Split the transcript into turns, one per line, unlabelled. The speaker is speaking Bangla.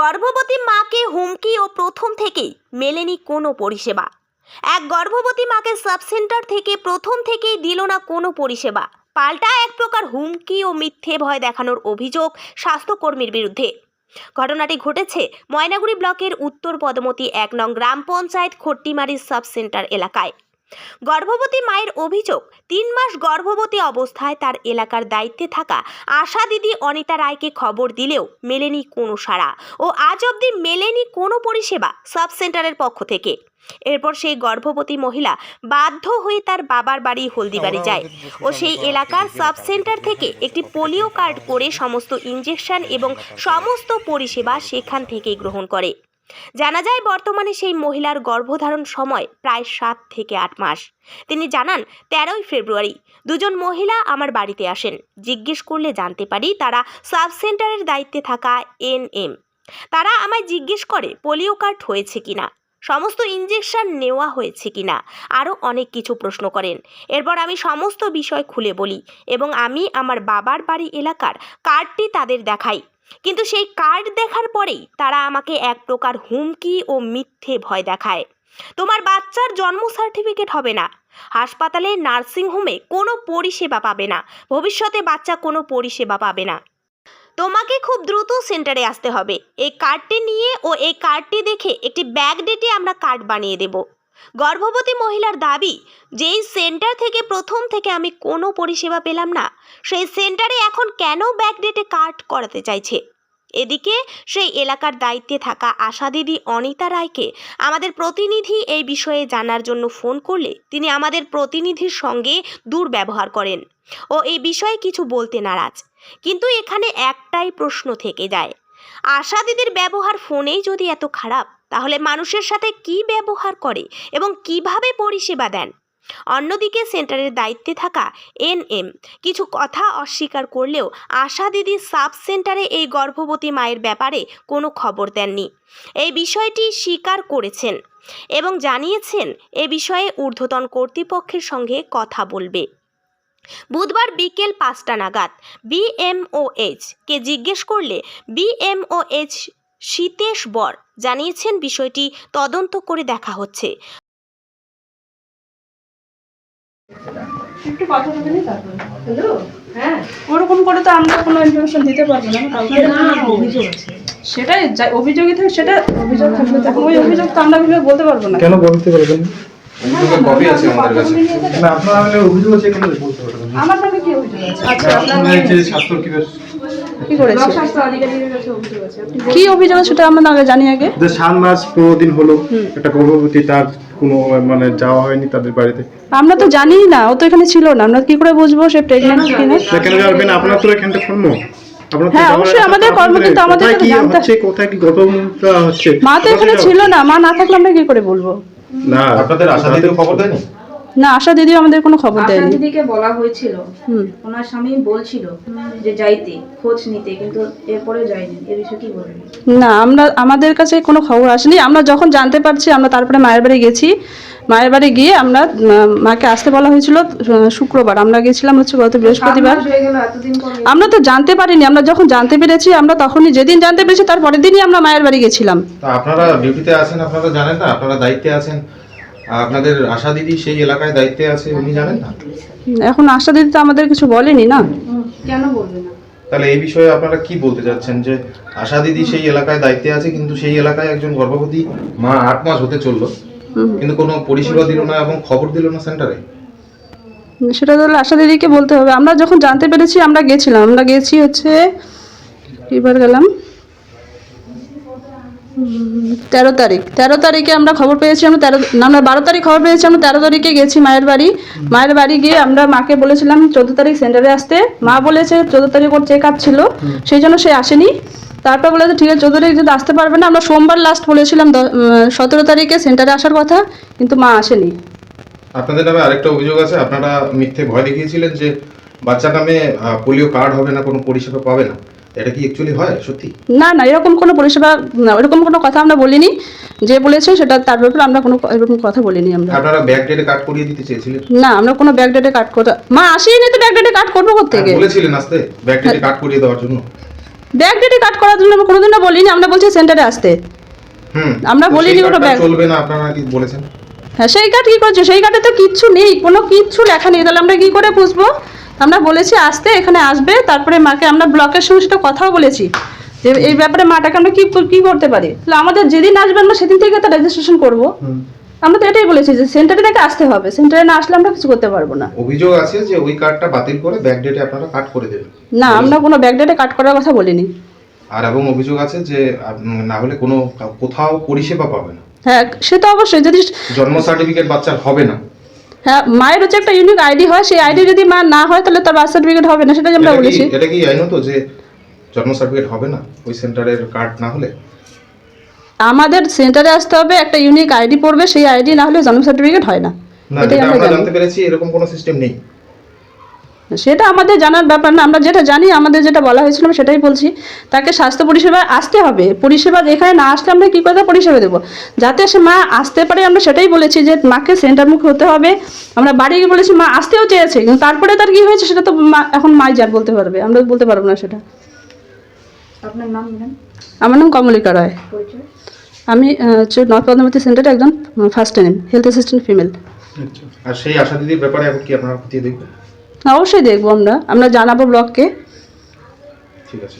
গর্ভবতী মাকে হুমকি ও প্রথম থেকেই মেলেনি কোনো পরিষেবা। এক গর্ভবতী মাকে সাব সেন্টার থেকে প্রথম থেকেই দিল না কোনো পরিষেবা। পাল্টা এক প্রকার হুমকি ও মিথ্যে ভয় দেখানোর অভিযোগ স্বাস্থ্যকর্মীর বিরুদ্ধে। ঘটনাটি ঘটেছে ময়নাগুড়ি ব্লকের উত্তর পদমতি এক নং গ্রাম পঞ্চায়েত খট্টিমারি সাব সেন্টার এলাকায়। গর্ভবতী মায়ের অভিযোগ, তিন মাস গর্ভবতী অবস্থায় তার এলাকার দায়িত্বে থাকা আশা দিদি অনিতা রায়কে খবর দিলেও মেলেনি কোনো সাড়া ও আজ অবধি মেলেনি কোনো পরিষেবা সাব সেন্টারের পক্ষ থেকে। এরপর সেই গর্ভবতী মহিলা বাধ্য হয়ে তার বাবার বাড়ি হলদিবাড়ি যায় ও সেই এলাকার সাব সেন্টার থেকে একটি পোলিও কার্ড করে সমস্ত ইঞ্জেকশন এবং সমস্ত পরিষেবা সেখান থেকেই গ্রহণ করে। জানা যায় বর্তমানে সেই মহিলার গর্ভধারণ সময় প্রায় সাত থেকে আট মাস। তিনি জানান, তেরোই ফেব্রুয়ারি, দুজন মহিলা আমার বাড়িতে আসেন। জিজ্ঞেস করলে জানতে পারি তারা সাব সেন্টারের দায়িত্বে থাকা এনএম তারা আমায় জিজ্ঞেস করে, পোলিও কার্ড হয়েছে কিনা সমস্ত ইঞ্জেকশন নেওয়া হয়েছে কিনা আরও অনেক কিছু প্রশ্ন করেন। এরপর আমি সমস্ত বিষয় খুলে বলি এবং আমি আমার বাবার বাড়ি এলাকার কার্ডটি তাদের দেখাই। কিন্তু সেই কার্ড দেখার পরেই তারা আমাকে এক প্রকার হুমকি ও মিথ্যে ভয় দেখায়। তোমার বাচ্চার জন্ম সার্টিফিকেট হবে না। হাসপাতালে নার্সিংহোমে কোনো পরিষেবা পাবে না। ভবিষ্যতে বাচ্চা কোনো পরিষেবা পাবে না। তোমাকে খুব দ্রুত সেন্টারে আসতে হবে। এই কার্ডটি নিয়ে ও এই কার্ডটি দেখে একটি ব্যাগ ডেটে আমরা কার্ড বানিয়ে দেব। গর্ভবতী মহিলার দাবি, যেই সেন্টার থেকে প্রথম থেকে আমি কোনো পরিষেবা পেলাম না, সেই সেন্টারে এখন কেন ব্যাকডেটে কার্ড করাতে চাইছে? এদিকে সেই এলাকার দায়িত্বে থাকা আশা দিদি অনিতা রায়কে আমাদের প্রতিনিধি এই বিষয়ে জানার জন্য ফোন করলে তিনি আমাদের প্রতিনিধির সঙ্গে দুর্ব্যবহার করেন। ও এই বিষয়ে কিছু বলতে নারাজ। কিন্তু এখানে একটাই প্রশ্ন থেকে যায়। আশা দিদির ব্যবহার ফোনেই যদি এত খারাপ, তাহলে মানুষের সাথে কি ব্যবহার করে এবং কীভাবে পরিষেবা দেন? অন্যদিকে সেন্টারের দায়িত্বে থাকা এনএম কিছু কথা অস্বীকার করলেও আশা দিদি সাব সেন্টারে এই গর্ভবতী মায়ের ব্যাপারে কোনো খবর দেননি। এই বিষয়টি স্বীকার করেছেন এবং জানিয়েছেন, এ বিষয়ে ঊর্ধ্বতন কর্তৃপক্ষের সঙ্গে কথা বলবে। বুধবার বিকেল পাঁচটা নাগাদ বিএমওএইচ কে জিজ্ঞেস করলে বিএমওএইচ শীতেশ বর জানিয়েছেন বিষয়টি তদন্ত করে দেখা হচ্ছে।
একটু কথা বলে নি হ্যালো হ্যাঁ ওরকম করে তো আমরা কোনো ইনফরমেশন দিতে পারব না কাউকে
অভিযোগ আছে।
সেটাই অভিযোগই থাকে সেটা অভিযোগ থাকবে তখন ওই অভিযোগ তো আমরা বলতে পারব না?
কেন বলতে পারবেন
অভিযোগের কপি আছে আমাদের কাছে।
না আপনার নামে অভিযোগ আছে কেন বলতে পারবেন
আমার নামে কি অভিযোগ আছে? আচ্ছা আপনার
আপনার যে স্বাস্থ্য কি
কি করেছে?
স্বাস্থ্য আধিকারিকের কাছে অভিযোগ আছে
কি অভিযোগ সেটা আমরা আগে জানি আগে।
যে সাত মাস পনেরো দিন হলো একটা গর্ভবতী তার কোনো মানে যাওয়া হয়নি তাদের বাড়িতে।
আমরা তো জানি না ও তো এখানে ছিল না। আমরা কি করে বুঝব সে প্রেগনেন্ট কিনা?
যাবেন আপনার তো এখানটা
হ্যাঁ, অবশ্যই আমাদের কর্ম, কিন্তু আমাদের
কোথায় কি হচ্ছে কোথায় কি গর্ভমুক্তা হচ্ছে?
মা তো এখানে ছিল না মা না থাকলে আমরা কি করে বলব?
না
আপনাদের আশা দিদি খবর দেয়নি?
না আশা দিদিও আমাদের কোনো খবর
আশা
দেয়নি।
দিদিকে বলা হয়েছিল। ওনার স্বামী বলছিল যে যাইতে খোঁজ নিতে কিন্তু এরপরে যায়নি। এ বিষয়ে কি বলবেন
না আমরা আমাদের কাছে কোনো খবর আসেনি। আমরা যখন জানতে পারছি আমরা তারপরে মায়ের বাড়ি গেছি। মায়ের বাড়ি গিয়ে আমরা মাকে আসতে বলা হয়েছিল শুক্রবার। আমরা গেছিলাম হচ্ছে গত বৃহস্পতিবার। আমরা তো জানতে পারিনি। আমরা যখন জানতে পেরেছি আমরা তখনই যেদিন জানতে পেরেছি তার পরের দিনই আমরা মায়ের বাড়ি গেছিলাম।
আপনারা ডিউটিতে আছেন আপনারা জানেন না? আপনারা দায়িত্বে আছেন। আপনাদের আশা দিদি সেই এলাকায় দায়িত্বে আছে উনি জানেন না?
এখন আশা দিদি তো আমাদের কিছু বলেনি না?
কেন বলবে না?
তাহলে এই বিষয়ে আপনারা কি বলতে চাচ্ছেন যে আশা দিদি সেই এলাকায় দায়িত্বে আছে কিন্তু সেই এলাকায় একজন গর্ভবতী মা আট মাস হতে চলল
হুম।
কিন্তু কোনো পরিষেবা দিল না এবং খবর দিল না সেন্টারে?
সেটা তাহলে আশা দিদিকে বলতে হবে। আমরা যখন জানতে পেরেছি আমরা গেছিলাম। আমরা গেছি হচ্ছে এবার গেলাম তেরো তারিখ। তেরো তারিখে আমরা খবর পেয়েছি, আমরা তেরো আমরা বারো তারিখ খবর পেয়েছি, আমরা তেরো তারিখে গেছি মায়ের বাড়ি। মায়ের বাড়ি গিয়ে আমরা মাকে বলেছিলাম, চোদ্দ তারিখ সেন্টারে আসতে। মা বলেছে, চোদ্দ তারিখ ওর চেক আপ ছিল, সেই জন্য সে আসেনি। তারপর বলেছে, ঠিক আছে, চোদ্দ তারিখ যদি আসতে পারবে না। আমরা সোমবার লাস্ট বলেছিলাম সতেরো তারিখে সেন্টারে আসার কথা, কিন্তু মা আসেনি।
আপনাদের নামে আরেকটা অভিযোগ আছে, আপনারা মিথ্যে ভয় দেখিয়েছিলেন যে বাচ্চার নামে পোলিও কার্ড হবে না, কোনো পরিষেবা পাবে না। এটা কি অ্যাকচুয়ালি হয়? সত্যি?
না না এরকম কোনো পরিষেবা এরকম কোনো কথা আমরা বলিনি। যে বলেছে সেটা তার ব্যাপারে আমরা কোনো এরকম কথা বলিনি আমরা।
আপনারা ব্যাক ডেটে কার্ড করিয়ে দিতে চেয়েছিলেন?
না আমরা কোনো ব্যাক ডেটে কাট করতে মা আসেনি তো ব্যাক ডেটে কাট করব থেকে
হ্যাঁ, বলেছিলেন আসতে ব্যাক ডেটে কার্ড করিয়ে দেওয়ার জন্য।
ব্যাগ ডেটে কাট করার জন্য আমরা কোনোদিনও বলিনি আমরা বলছি সেন্টারে আসতে।
হুম
আমরা বলিনি কোনো ব্যাগ-
চলবে না আপনারা কি বলেছেন?
হ্যাঁ সেই কার্ড কী করছে? সেই কার্ডে তো কিচ্ছু নেই কোনো কিচ্ছু লেখা নেই তাহলে আমরা কী করে বুঝব আমরা বলেছি আসতে এখানে আসবে তারপরে মাকে আমরা ব্লকের সঙ্গে সেটা কথাও বলেছি। যে এই ব্যাপারে মাটাকে আমরা কি কী করতে পারি? তাহলে আমাদের যেদিন আসবে আমরা সেদিন থেকে তো রেজিস্ট্রেশন করব। আমরা তো এটাই বলেছি যে সেন্টারে থেকে আসতে হবে। সেন্টারে না আসলে আমরা কিছু করতে পারব না।
অভিযোগ আছে যে ওই কার্ডটা বাতিল করে ব্যাক ডেটে আপনারা কাট করে দেবেন।
না আমরা কোনো ব্যাক ডেটে কাট করার কথা বলিনি।
আর এবং অভিযোগ আছে যে না হলে কোনো কোথাও পরিষেবা পাবে না।
হ্যাঁ সে তো অবশ্যই। যদি
জন্ম সার্টিফিকেট বাচ্চার হবে না।
হ্যাঁ মায়ের হচ্ছে একটা ইউনিক আইডি হয় সেই আইডি যদি মা না হয় তাহলে তার বার্থ সার্টিফিকেট হবে না সেটাই আমরা বলেছি।
এটা কি আইনত যে জন্ম সার্টিফিকেট হবে না? ওই সেন্টারের কার্ড না হলে?
আমাদের সেন্টারে আসতে হবে একটা ইউনিক আইডি পড়বে সেই আইডি না হলে জন্ম সার্টিফিকেট হয় না। এটাই আমরা
জানতে পেরেছি এরকম কোনো সিস্টেম নেই।
সেটা আমাদের জানার ব্যাপার না। আমরা যেটা জানি আমাদের যেটা বলা হয়েছিল আমি সেটাই বলছি। তাকে স্বাস্থ্য পরিষেবা আসতে হবে। পরিষেবা এখানে না আসলে আমরা কী করে পরিষেবা দেবো? যাতে সে মা আসতে পারে আমরা সেটাই বলেছি যে মাকে সেন্টার মুখ হতে হবে। আমরা বাড়ি গিয়ে বলেছি মা আসতেও চেয়েছে কিন্তু তারপরে তার কি হয়েছে সেটা তো মা এখন মাই যার বলতে পারবে। আমরা বলতে পারব না সেটা।
আপনার নাম
আমার নাম কমলিকা রায়। আমি হচ্ছে নর্থ পদ্মাবতী সেন্টারে একজন first time health assistant female
আর সেই আশা দিদির ব্যাপারে এখন কি আপনারা খতিয়ে দেখবেন?
অবশ্যই দেখব আমরা। আমরা জানাব
ব্লগকে
ঠিক আছে।